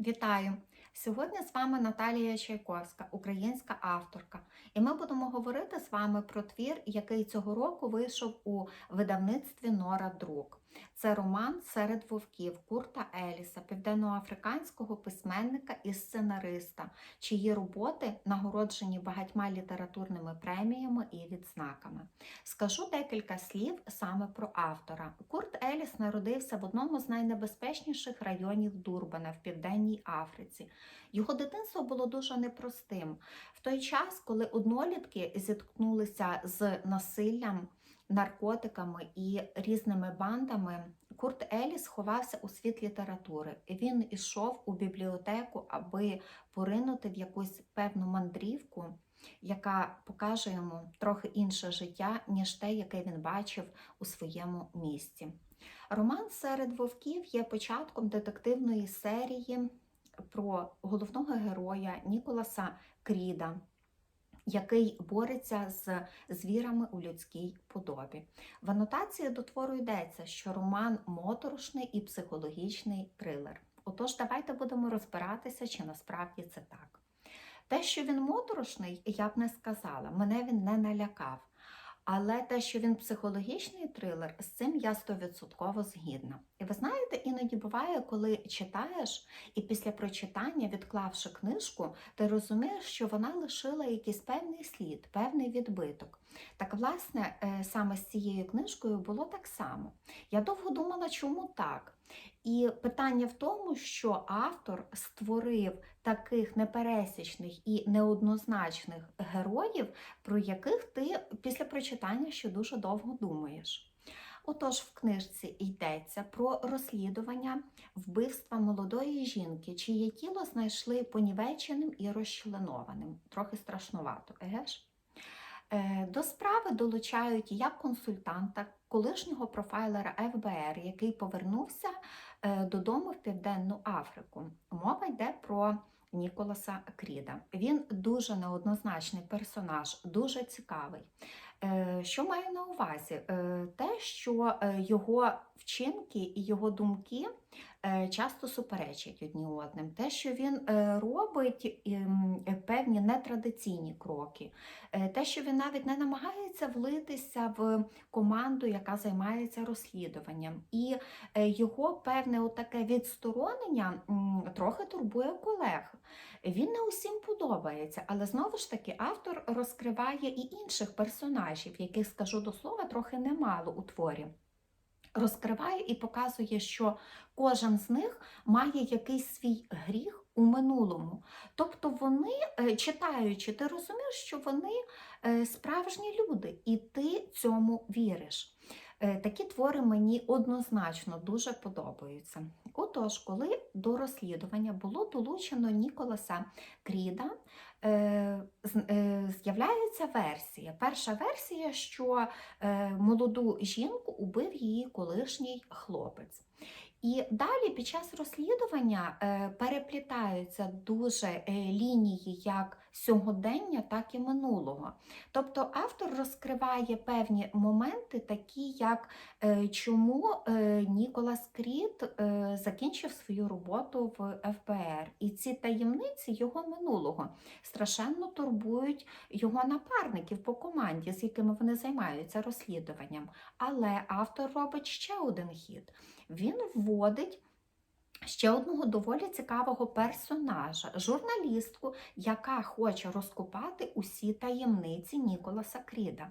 Вітаю! Сьогодні з вами Наталія Чайковська, українська авторка, і ми будемо говорити з вами про твір, який цього року вийшов у видавництві Нора Друк. Це роман Серед вовків Курта Еліса, південноафриканського письменника і сценариста, чиї роботи нагороджені багатьма літературними преміями і відзнаками. Скажу декілька слів саме про автора. Курт Еліс народився в одному з найнебезпечніших районів Дурбана в Південній Африці. Його дитинство було дуже непростим. В той час, коли однолітки зіткнулися з насиллям, наркотиками і різними бандами, Курт Еліс ховався у світ літератури. Він ішов у бібліотеку, аби поринути в якусь певну мандрівку, яка покаже йому трохи інше життя, ніж те, яке він бачив у своєму місті. Роман серед вовків є початком детективної серії про головного героя Ніколаса Кріда, який бореться з звірами у людській подобі. В анотації до твору йдеться, що роман моторошний і психологічний трилер. Отож, давайте будемо розбиратися, чи насправді це так. Те, що він моторошний, я б не сказала, мене він не налякав. Але те, що він психологічний трилер, з цим я стовідсотково згідна. І ви знаєте, іноді буває, коли читаєш, і після прочитання, відклавши книжку, ти розумієш, що вона лишила якийсь певний слід, певний відбиток. Так, власне, е, саме з цією книжкою було так само. Я довго думала, чому так. І питання в тому, що автор створив таких непересічних і неоднозначних героїв, про яких ти після прочитання ще дуже довго думаєш. Отож, в книжці йдеться про розслідування вбивства молодої жінки, чиє тіло знайшли понівеченим і розчленованим. Трохи страшнувато, еге ж? Е, До справи долучають як консультанта, колишнього профайлера ФБР, який повернувся е, додому в Південну Африку. Мова йде про Ніколаса Кріда. Він дуже неоднозначний персонаж, дуже цікавий. Е, Що маю на увазі? Е, Те, що його вчинки і його думки е, часто суперечать одні одним. Те, що він е, робить ем, певні нетрадиційні кроки, Е, те, що він навіть не намагається влитися в команду, яка займається розслідуванням. І його певне отаке відсторонення трохи турбує колег. Він не усім подобається, але знову ж таки автор розкриває і інших персонажів, яких, скажу до слова, трохи немало у творі. Розкриває і показує, що кожен з них має якийсь свій гріх у минулому. Тобто вони, е, читаючи, ти розумієш, що вони е, справжні люди, і ти цьому віриш. Е, Такі твори мені однозначно дуже подобаються. Отож, коли до розслідування було долучено Ніколаса Кріда, е, е, з'являється версія. Перша версія, що молоду жінку убив її колишній хлопець. І далі під час розслідування переплітаються дуже лінії як сьогодення, так і минулого. Тобто автор розкриває певні моменти, такі як е, чому е, Ніколас Кріт е, закінчив свою роботу в ФБР. І ці таємниці його минулого страшенно турбують його напарників по команді, з якими вони займаються розслідуванням. Але автор робить ще один хід. Він вводить. Ще одного доволі цікавого персонажа, журналістку, яка хоче розкопати усі таємниці Ніколаса Кріда.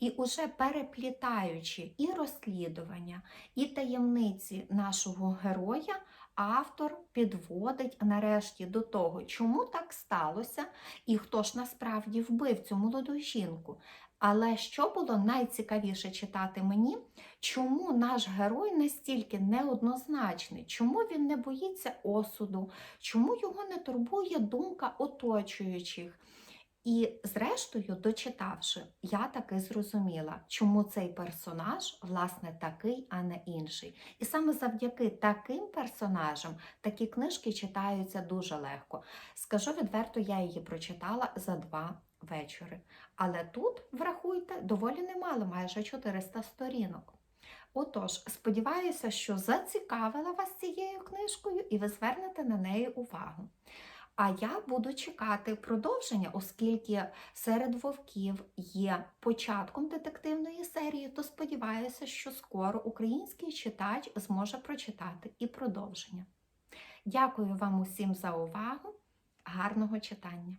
І уже переплітаючи і розслідування, і таємниці нашого героя, автор підводить нарешті до того, чому так сталося, і хто ж насправді вбив цю молоду жінку. Але що було найцікавіше читати мені, чому наш герой настільки неоднозначний, чому він не боїться осуду, чому його не турбує думка оточуючих. І, зрештою, дочитавши, я таки зрозуміла, чому цей персонаж, власне, такий, а не інший. І саме завдяки таким персонажам такі книжки читаються дуже легко. Скажу відверто, я її прочитала за два вечори. Але тут, врахуйте, доволі немало, майже 400 сторінок. Отож, сподіваюся, що зацікавила вас цією книжкою і ви звернете на неї увагу. А я буду чекати продовження, оскільки серед вовків є початком детективної серії, то сподіваюся, що скоро український читач зможе прочитати і продовження. Дякую вам усім за увагу. Гарного читання!